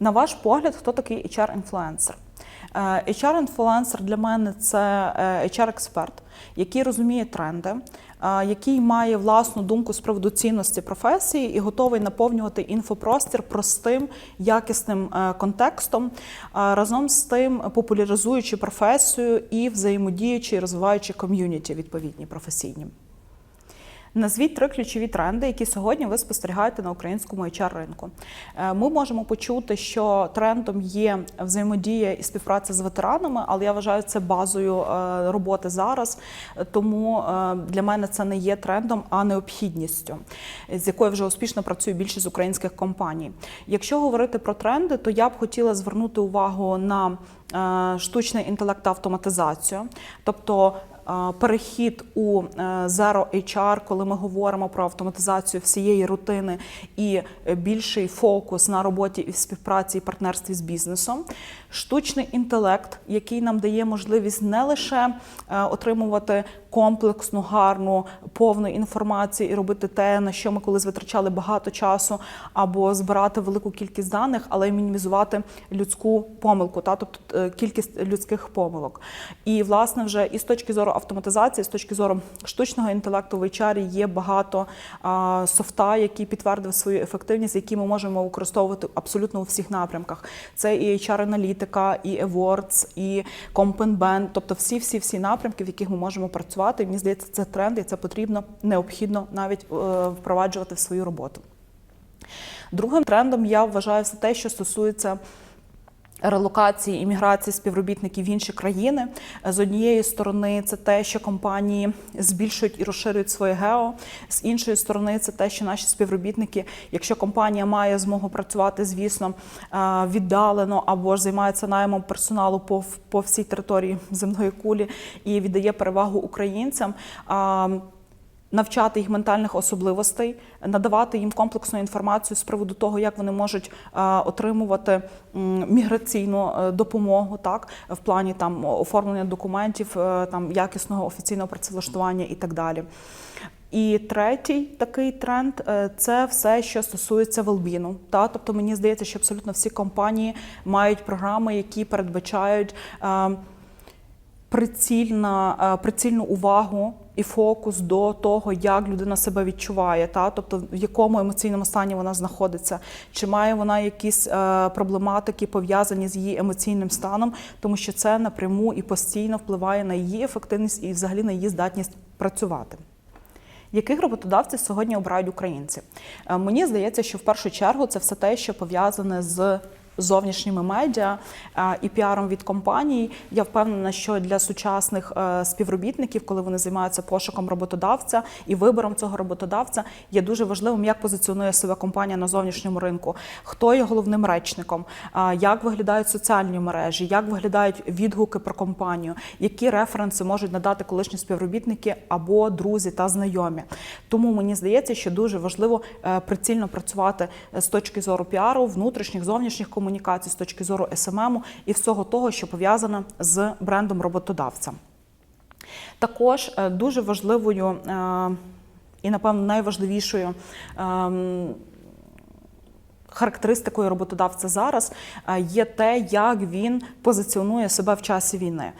На ваш погляд, хто такий HR-інфлюенсер? Е, HR-інфлюенсер для мене це е, HR-експерт, який розуміє тренди, е, який має власну думку з приводу цінності професії і готовий наповнювати інфопростір простим, якісним контекстом, разом з тим популяризуючи професію і взаємодіючи розвиваючи ком'юніті відповідні професійні. Назвіть три ключові тренди, які сьогодні ви спостерігаєте на українському HR ринку. Е, Ми можемо почути, що трендом є взаємодія і співпраця з ветеранами, але я вважаю це базою е, роботи зараз. Тому е, для мене це не є трендом, а необхідністю, з якою вже успішно працює більшість українських компаній. Якщо говорити про тренди, то я б хотіла звернути увагу на штучний інтелект та автоматизацію, тобто перехід у е, Zero HR, коли ми говоримо про автоматизацію всієї рутини і більший фокус на роботі і співпраці і партнерстві з бізнесом. Штучний інтелект, який нам дає можливість не лише е, отримувати комплексну, гарну, повну інформацію і робити те, на що ми колись витрачали багато часу, або збирати велику кількість даних, але й мінімізувати людську помилку, та тобто е, кількість людських помилок. І власне вже і з точки зору автоматизації, з точки зору штучного інтелекту в HR є багато а, софта, який підтвердив свою ефективність, які ми можемо використовувати абсолютно у всіх напрямках. Це і HR-аналітика, і Awards, і Compenband, тобто всі, всі, всі напрямки, в яких ми можемо працювати. І мені здається, це тренд, і це потрібно необхідно навіть е, впроваджувати в свою роботу. Другим трендом я вважаю все те, що стосується релокації імміграції співробітників в інші країни. З однієї сторони, це те, що компанії збільшують і розширюють своє гео. З іншої сторони, це те, що наші співробітники, якщо компанія має змогу працювати, звісно, віддалено або ж займається наймом персоналу по, по всій території земної кулі і віддає перевагу українцям. Навчати їх ментальних особливостей, надавати їм комплексну інформацію з приводу того, як вони можуть е, отримувати міграційну е, допомогу, так в плані там оформлення документів, е, там якісного офіційного працевлаштування і так далі. І третій такий тренд це все, що стосується велбіну. Та тобто мені здається, що абсолютно всі компанії мають програми, які передбачають. е, прицільна, прицільну увагу і фокус до того, як людина себе відчуває, та тобто в якому емоційному стані вона знаходиться, чи має вона якісь е, проблематики пов'язані з її емоційним станом, тому що це напряму і постійно впливає на її ефективність і взагалі на її здатність працювати. Яких роботодавців сьогодні обирають українці? Е, Мені здається, що в першу чергу це все те, що пов'язане з зовнішніми медіа і піаром від компаній. Я впевнена, що для сучасних е, співробітників, коли вони займаються пошуком роботодавця і вибором цього роботодавця, є дуже важливим, як позиціонує себе компанія на зовнішньому ринку, хто є головним речником, як виглядають соціальні мережі, як виглядають відгуки про компанію, які референси можуть надати колишні співробітники або друзі та знайомі. Тому мені здається, що дуже важливо е, прицільно працювати е, з точки зору піару, внутрішніх, зовнішніх комунікацій, з точки зору СММу і всього того, що пов'язане з брендом роботодавця. Також е, дуже важливою е, і, напевно, найважливішою. ем, Характеристикою роботодавця зараз е, є те, як він позиціонує себе в часі війни.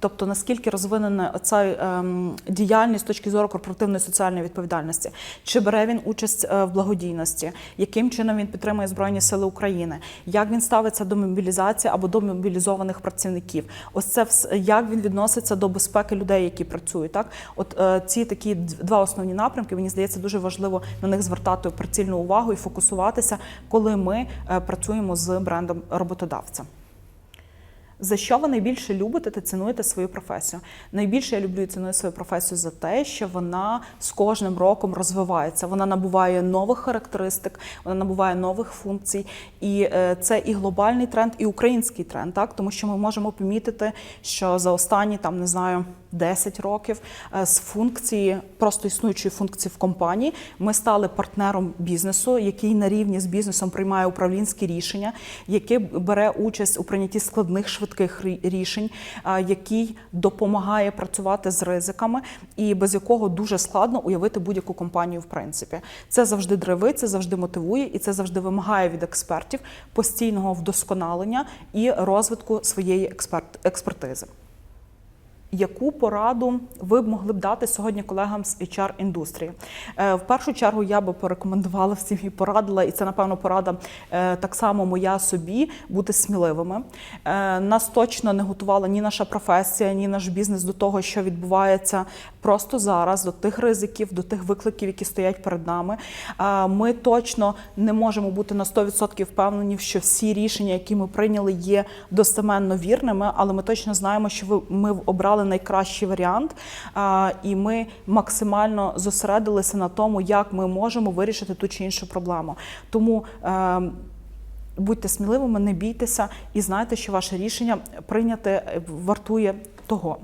Тобто наскільки розвинена ця ем, діяльність з точки зору корпоративної соціальної відповідальності, чи бере він участь е, в благодійності, яким чином він підтримує Збройні Сили України, як він ставиться до мобілізації або до мобілізованих працівників? Ось це як він відноситься до безпеки людей, які працюють. Так, от е, ці такі дв- два основні напрямки, мені здається, дуже важливо на них звертати прицільну увагу і фокусуватися, коли ми е, працюємо з брендом роботодавця. За що ви найбільше любите та цінуєте свою професію? Найбільше я люблю і ціную свою професію за те, що вона з кожним роком розвивається. Вона набуває нових характеристик, вона набуває нових функцій. І е, це і глобальний тренд, і український тренд, так тому що ми можемо помітити, що за останні там не знаю. 10 років е, з функції просто існуючої функції в компанії. Ми стали партнером бізнесу, який на рівні з бізнесом приймає управлінські рішення, який бере участь у прийнятті складних швидких швидких рішень, який допомагає працювати з ризиками, і без якого дуже складно уявити будь-яку компанію. В принципі, це завжди драйвить, це завжди мотивує, і це завжди вимагає від експертів постійного вдосконалення і розвитку своєї експерт, експертизи. Яку пораду ви б могли б дати сьогодні колегам з HR індустрії? Е, В першу чергу я би порекомендувала всім і порадила, і це напевно порада е, так само моя собі бути сміливими. Е, Нас точно не готувала ні наша професія, ні наш бізнес до того, що відбувається просто зараз, до тих ризиків, до тих викликів, які стоять перед нами. Ми точно не можемо бути на 100% впевнені, що всі рішення, які ми прийняли, є достеменно вірними, але ми точно знаємо, що ми обрали найкращий варіант, і ми максимально зосередилися на тому, як ми можемо вирішити ту чи іншу проблему. Тому е, будьте сміливими, не бійтеся і знайте, що ваше рішення прийняте е, вартує того.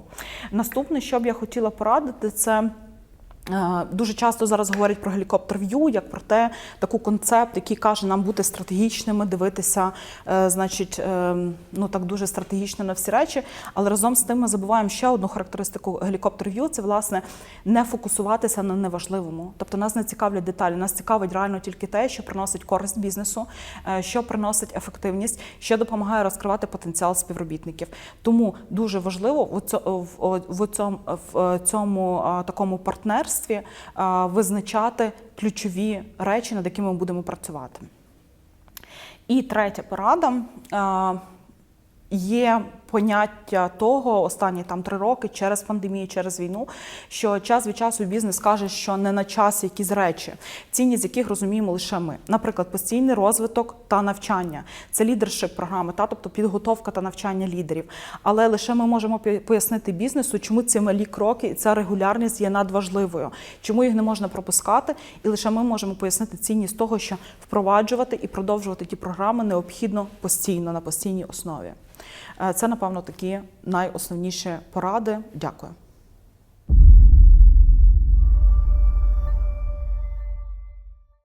Наступне, що б я хотіла порадити, це. Е, Дуже часто зараз говорять про гелікоптер в'ю, як про те, таку концепт, який каже нам бути стратегічними, дивитися, е, значить, е, ну так дуже стратегічно на всі речі. Але разом з тим ми забуваємо ще одну характеристику гелікоптер в'ю це власне не фокусуватися на неважливому. Тобто нас не цікавлять деталі, нас цікавить реально тільки те, що приносить користь бізнесу, що приносить ефективність, що допомагає розкривати потенціал співробітників. Тому дуже важливо в цьому, в цьому такому партнерстві а, визначати ключові речі, над якими ми будемо працювати. І третя порада. Є поняття того останні там три роки через пандемію, через війну, що час від часу бізнес каже, що не на час якісь речі, цінність яких розуміємо лише ми. Наприклад, постійний розвиток та навчання це лідершип програми, та тобто підготовка та навчання лідерів. Але лише ми можемо пояснити бізнесу, чому ці малі кроки і ця регулярність є надважливою, чому їх не можна пропускати, і лише ми можемо пояснити цінність того, що впроваджувати і продовжувати ті програми необхідно постійно на постійній основі. Е, Це, напевно, такі найосновніші поради. Дякую.